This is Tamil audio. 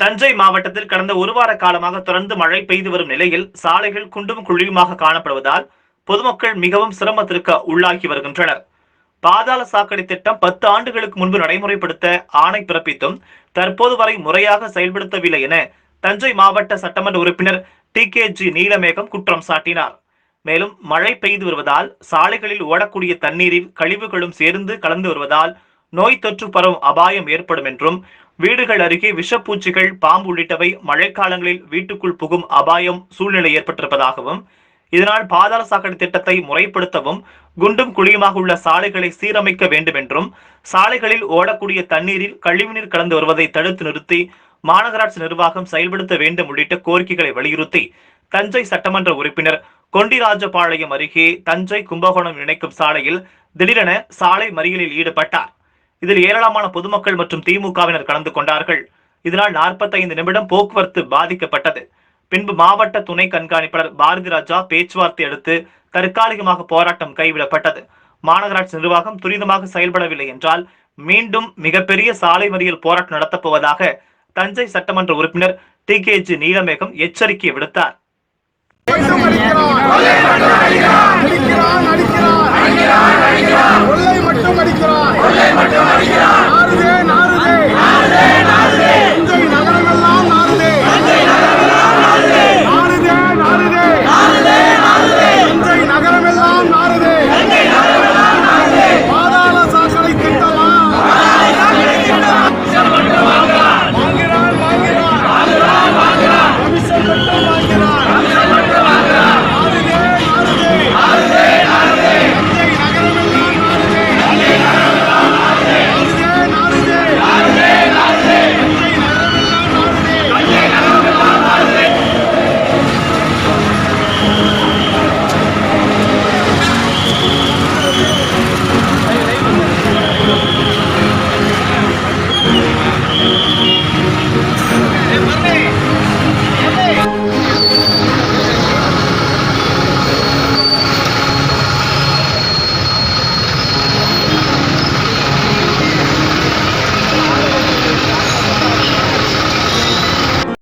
தஞ்சை மாவட்டத்தில் கடந்த ஒரு வார காலமாக தொடர்ந்து மழை பெய்து வரும் நிலையில் சாலைகள் குண்டும் குழியுமாக காணப்படுவதால் பொதுமக்கள் மிகவும் சிரமத்திற்கு உள்ளாகி வருகின்றனர். பாதாள சாக்கடை திட்டம் பத்து ஆண்டுகளுக்கு முன்பு நடைமுறைப்படுத்த ஆணை பிறப்பித்தும் தற்போது வரை முறையாக செயல்படுத்தவில்லை என தஞ்சை மாவட்ட சட்டமன்ற உறுப்பினர் டி கே ஜி நீலமேகம் குற்றம் சாட்டினார். மேலும் மழை பெய்து வருவதால் சாலைகளில் ஓடக்கூடிய தண்ணீரில் கழிவுகளும் சேர்ந்து கலந்து வருவதால் நோய் தொற்று பரவும் அபாயம் ஏற்படும் என்றும் வீடுகள் அருகே விஷப்பூச்சிகள் பாம்பு உள்ளிட்டவை மழைக்காலங்களில் வீட்டுக்குள் புகும் அபாயம் சூழ்நிலை ஏற்பட்டிருப்பதாகவும் இதனால் பாதாள சாக்கடை திட்டத்தை முறைப்படுத்தவும் குண்டும் குழியுமாக உள்ள சாலைகளை சீரமைக்க வேண்டும் என்றும் சாலைகளில் ஓடக்கூடிய தண்ணீரில் கழிவுநீர் கலந்து வருவதை தடுத்து நிறுத்தி மாநகராட்சி நிர்வாகம் செயல்படுத்த வேண்டும் உள்ளிட்ட கோரிக்கைகளை வலியுறுத்தி தஞ்சை சட்டமன்ற உறுப்பினர் கொண்டிராஜபாளையம் அருகே தஞ்சை கும்பகோணம் இணைக்கும் சாலையில் திடீரென சாலை மறியலில் ஈடுபட்டார். இதில் ஏராளமான பொதுமக்கள் மற்றும் திமுகவினர் கலந்து கொண்டார்கள். இதனால் 45 நிமிடம் போக்குவரத்து பாதிக்கப்பட்டது. பின்பு மாவட்ட துணை கண்காணிப்பாளர் பாரதி ராஜா பேச்சுவார்த்தை அடுத்து தற்காலிகமாக போராட்டம் கைவிடப்பட்டது. மாநகராட்சி நிர்வாகம் துரிதமாக செயல்படவில்லை என்றால் மீண்டும் மிகப்பெரிய சாலை மறியல் போராட்டம் நடத்தப்போவதாக தஞ்சை சட்டமன்ற உறுப்பினர் டி கே ஜி நீலமேகம் எச்சரிக்கை விடுத்தார்.